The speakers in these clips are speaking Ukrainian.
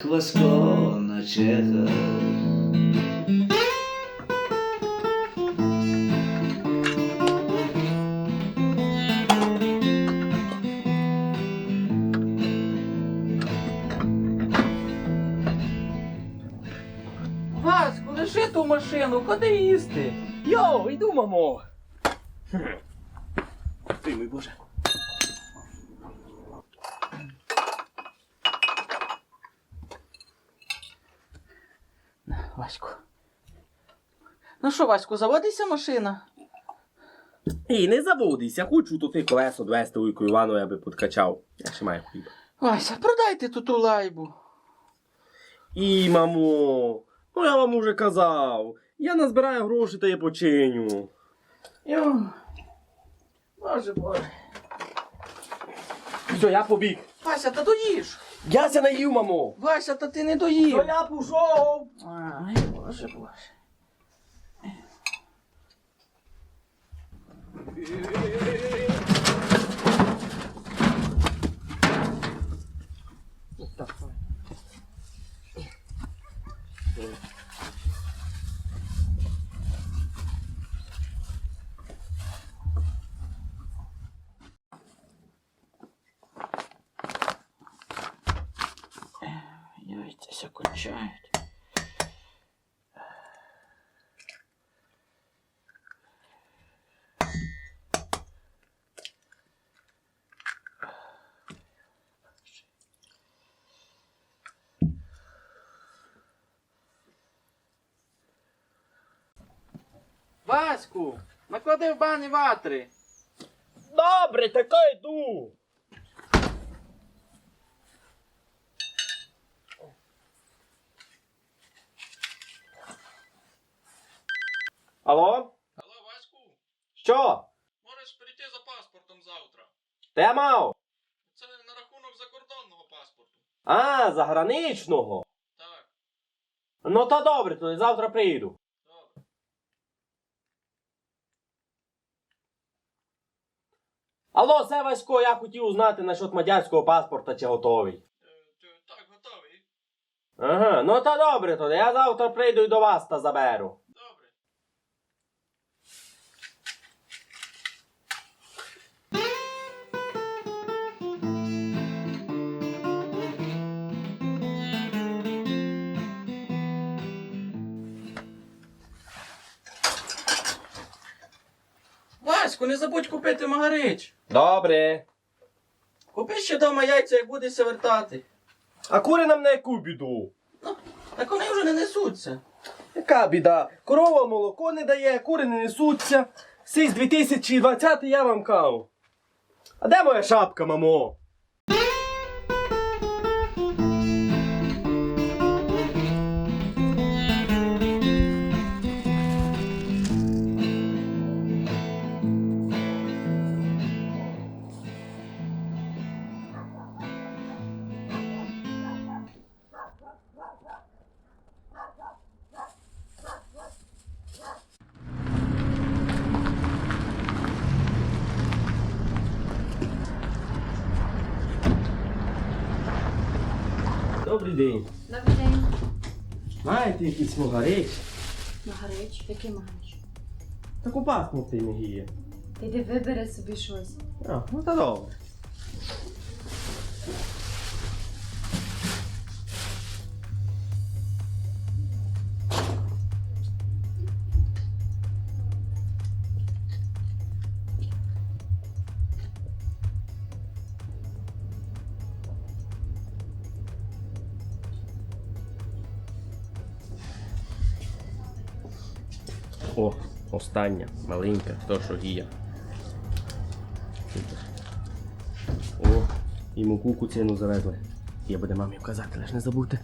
Хвасько на чехах. Ваську, лиши ту машину, ходи їсти. Йо, йду, мамо. Ти мій боже. Ваську. Ну що, Ваську, заводиться машина? І не заводися, хочу тут і колесо довести Уйку Івану, аби подкачав. Я ще маю хліб. Вася, продайте ту ту лайбу. І, мамо, ну я вам уже казав. Я назбираю гроші та я починю. Йо. Боже, боже. Все, я побіг. Вася, та доїж. Я ся наїв, мамо. Вася, та ти не доїв. я пішов. Ай, боже, боже. Яйця ся кончають. Ваську, наклади в бані ватри. Добре, тако йду. Алло? Алло, Ваську, Що? можеш прийти за паспортом завтра. Де мав? Це на рахунок закордонного паспорту. А, заграничного. Так, Ну то добре, то завтра приїду. добре. Алло, це Васько, я хотів узнати насчет мадярського паспорта чи готовий. Е, ти Так, готовий. Ага, ну то добре, то я завтра прийду і до вас та заберу. Ваську, не забудь купити магарич. Добре. Купи ще дома яйця, як будеться вертати. А кури нам на яку біду? Так вони вже не несуться. Яка біда? Корова молоко не дає, кури не несуться. Сись 2020 я вам кажу. А де моя шапка, мамо? День. Добрий день. Маєте якийсь могареч? Магарич, який магарич? Так у паспорті не є. Іди вибери собі щось. А, ну та добре. О, остання, маленька, то що гія. О, і муку ціну завезли. Я буде мамі вказати, лиш не забудьте.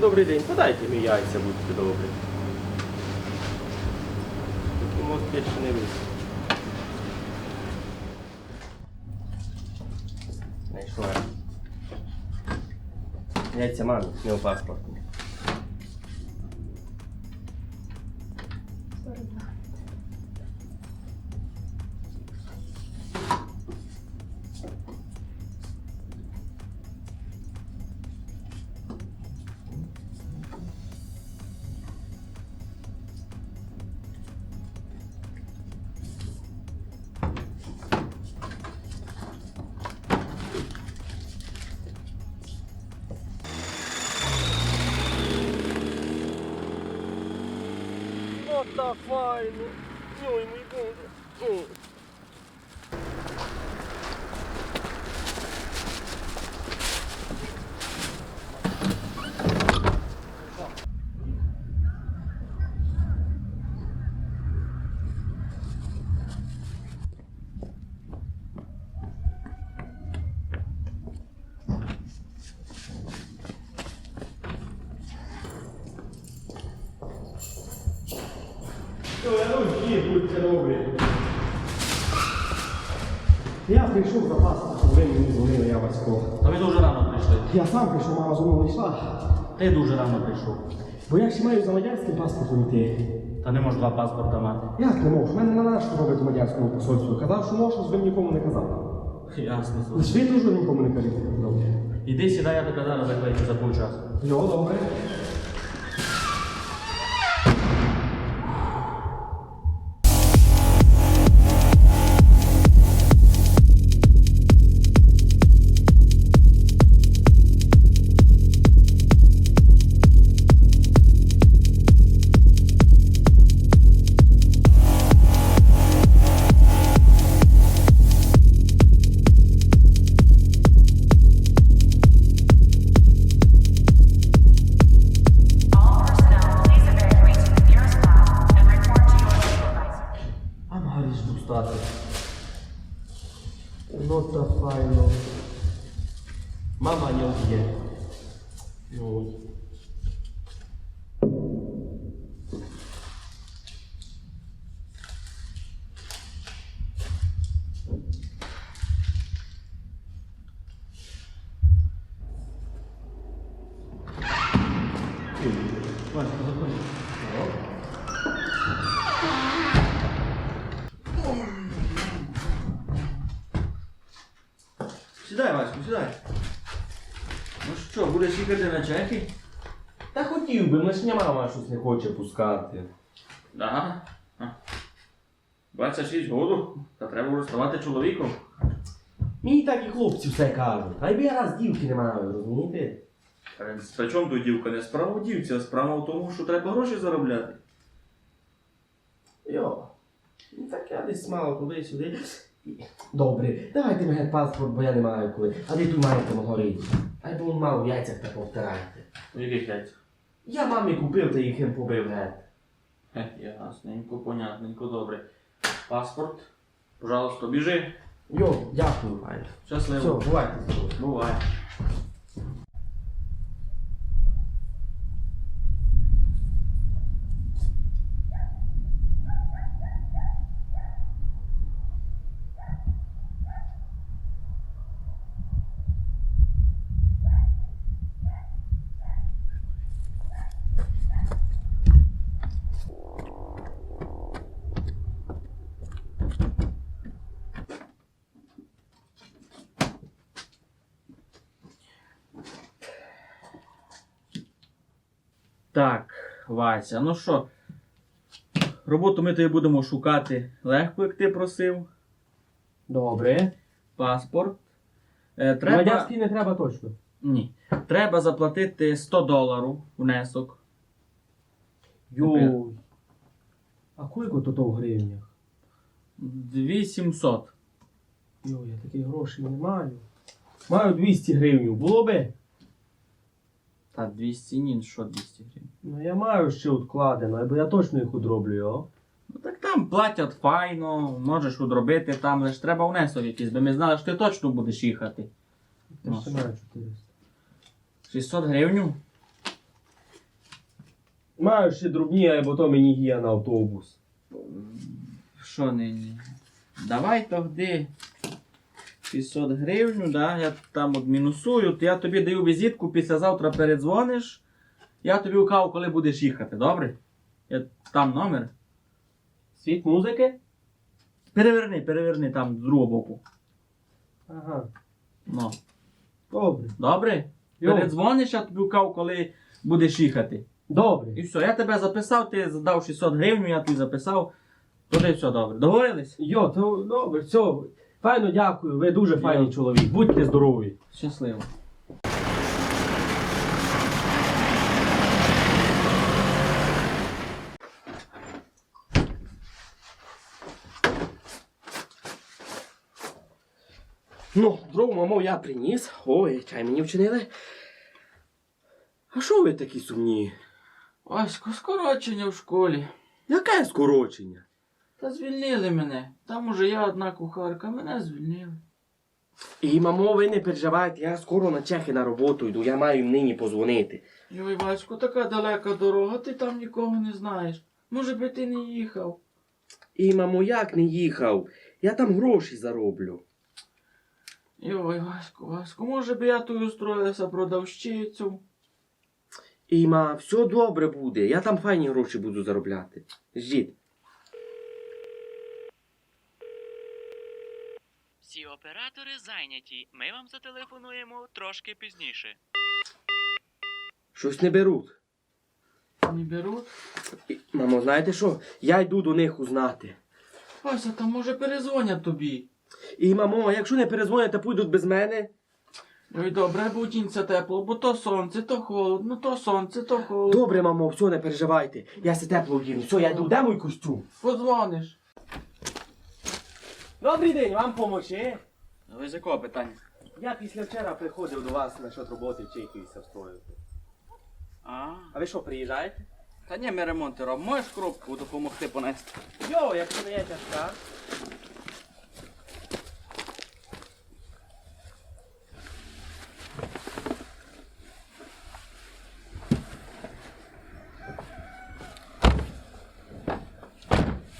Добрий день, подайте мені яйця, будьте добрі. Такі мозки ще не вийшли. Знайшла. Яйця мамі, не у паспорту. Та файно. Ой, мій Я прийшов за паспортом, ви мені дзвонили, я Васько. Та ви дуже рано прийшли. Я сам прийшов, мама зі мною йшла. Ти дуже рано прийшов. Бо я ще маю за мадярським паспортом йти. Та не можеш два паспорта мати. Як не можу? Мене на нашу робить мадярському посольстві. Казав, що можу, ви нікому не казав. Ясно. Лиш ви дуже нікому не кажете. Добре. Іди сідай, я тебе зараз закличу за полчас. Йо, добре. Ну що, на чеки? Та хотів би, лише мама щось не хоче пускати. Да. 26 году, та треба вже ставати чоловіком. Мені так і хлопці все кажуть. А й я раз дівки не маю, розумієте? При чому тут дівка? Не справа у дівці, а справа в тому, що треба гроші заробляти. Йо. Ну так я десь мало туди-сюди. Добре, давайте мені паспорт, бо я не маю коли. А ви тут маєте мого річ. А й бо мало яйцях та повтирайте. У яких яйцях? Я мамі купив та їх їм побив геть. Хе, ясненько, понятненько, добре. Паспорт. Пожалуйста, біжи. Йо, дякую. Щасливо. Все, бувайте здорові. Бувай. Так, Вася, ну що, роботу ми тобі будемо шукати легко, як ти просив. Добре. Паспорт. Е, треба... Мадярський не треба точно. Ні. Треба заплатити 100 доларів внесок. Йой. А кілько то то в гривнях? 2700. Йой, я таких грошей не маю. Маю 200 гривень. Було би? Та 200 ні, що 200 гривень. Ну я маю ще відкладено, бо я точно їх удроблю, йо. Ну так там платять файно, можеш одробити там, лише треба внесок якийсь, бо ми знали, що ти точно будеш їхати. Ти ще маю 400. 600 гривень? Маю ще дробні, або то мені є на автобус. Що нині? Давай тоді 600 гривень, да? я там от мінусую, то я тобі даю візитку, післязавтра передзвониш. Я тобі укажу, коли будеш їхати, добре? Я, там номер. Світ музики? Переверни, переверни там з другого боку. Ага. Ну, Добре. добре? Йо. Передзвониш, я тобі укажу, коли будеш їхати. Добре. І все, я тебе записав, ти задав 600 гривень, я тобі записав. Туди все добре. Договорились? Йо, то добре, все. Файно дякую, ви дуже файний чоловік. Будьте здорові. Щасливо. Ну, дров, мамо, я приніс. Ой, чай мені вчинили. А що ви такі сумні? Ось скорочення в школі. Яке скорочення? Та звільнили мене. Там уже я одна кухарка, мене звільнили. І, мамо, ви не переживайте, я скоро на Чехи на роботу йду, я маю їм нині позвонити. Йой, Васько, така далека дорога, ти там нікого не знаєш. Може би ти не їхав. І, мамо, як не їхав? Я там гроші зароблю. Йой, Васько, Васько, може би я тою устроїлася продавщицю. І, ма, все добре буде, я там файні гроші буду заробляти. Ждіть. Оператори зайняті. Ми вам зателефонуємо трошки пізніше. Щось не беруть. Не беруть. І, мамо, знаєте що? Я йду до них узнати. Вася, там може перезвонять тобі. І, мамо, а якщо не перезвонять, та підуть без мене. Ой, добре, будінься тепло, бо то сонце, то холодно, то сонце, то холодно. Добре, мамо, все, не переживайте. Я се тепло вдіну. Все, я йду. Де мій костюм? Подзвониш. Добрий день, вам помочи? Ви з якого питання? Я після вчора приходив до вас насчет роботи в Чехії встроїв. А, А ви що, приїжджаєте? та ні, ми ремонти робимо. Можеш коробку допомогти понести? Йо, якщо не є тяжка.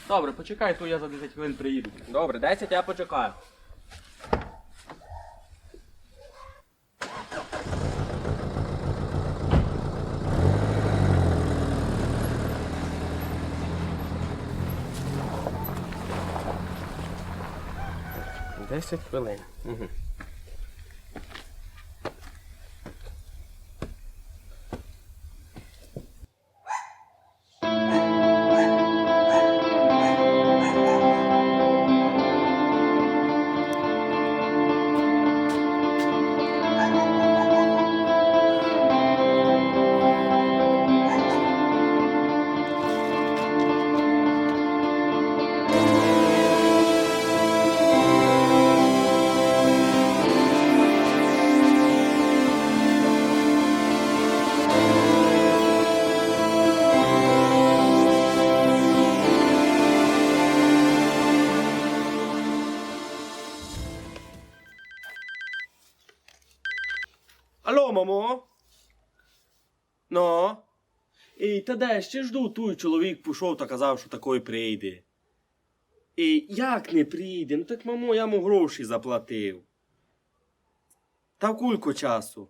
Добре, почекай, то я за 10 хвилин приїду. Добре, 10 я почекаю. Десять хвилин. Угу. Та де, ще жду, той чоловік пішов та казав, що такий прийде. І як не прийде? Ну так, мамо, я йому гроші заплатив. Та в кульку часу.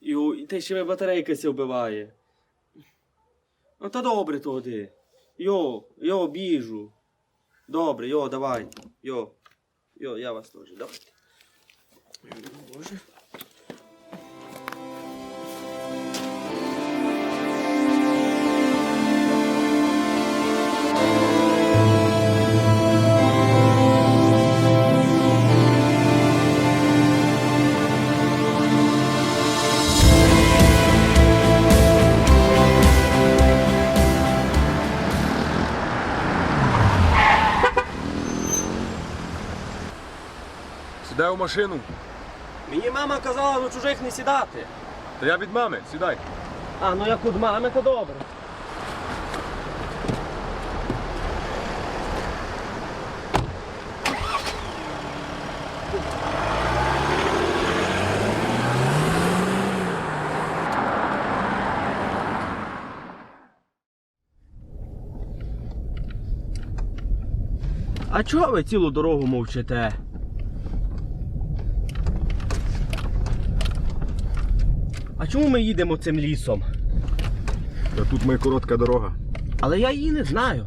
І, і те ще батарейка ся вбиває. Ну та добре тоді. Йо, йо, біжу. Добре, йо, давай. Йо. Йо, я вас теж, давайте. Боже. У машину. Мені мама казала на чужих не сідати. Та я від мами, сідай. А, ну як від мами, то добре. А чого ви цілу дорогу мовчите? А чому ми їдемо цим лісом? Та тут моя коротка дорога. Але я її не знаю.